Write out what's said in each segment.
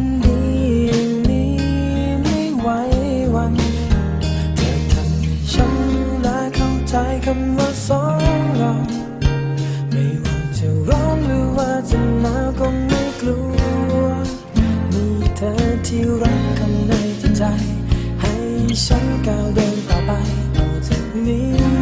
คนดียวนี้ไม่ไหววันเธอทำให้ฉันรู้และเข้าใจคำว่าสองเราไม่ว่าจะร้อนหรือว่าจะหนาวก็ไม่กลัวมีเธอที่รักข้างในจิตใจ ให้ฉันก้าวเดินต่อไปต่อจากนี้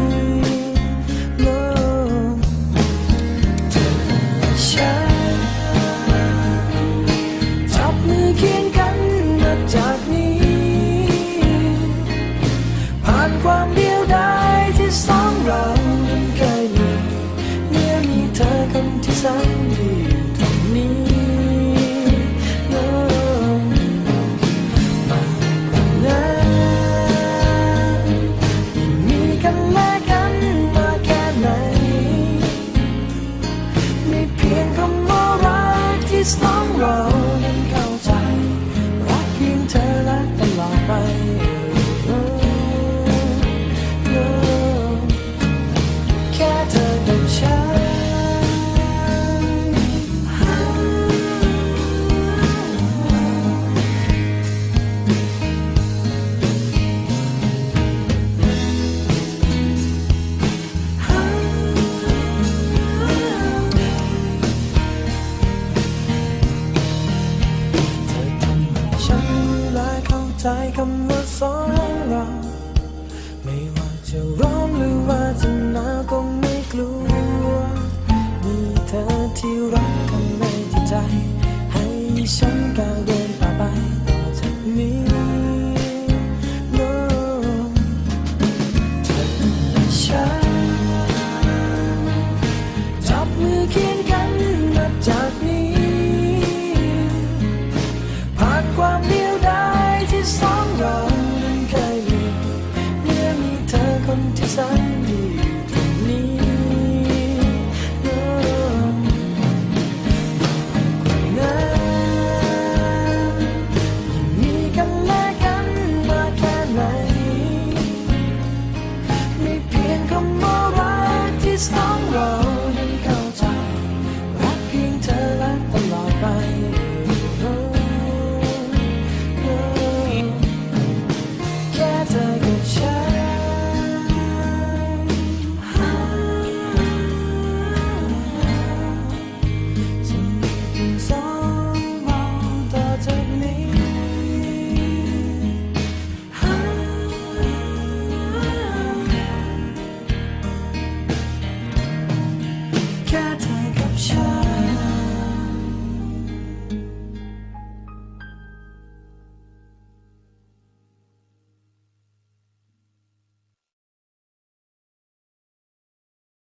คนที่แสนดีอยู่ตรงนี้ No มากกว่านั้นยังมีกันและกันมาแค่ไหนม่เพียงคำว่ารักที่สองเรานั้นเข้าใจ รักเพียงเธอและตลอดไปเออเออแค่เธอ เข้าใจคำว่าสองเรา ไม่ว่าจะร้อ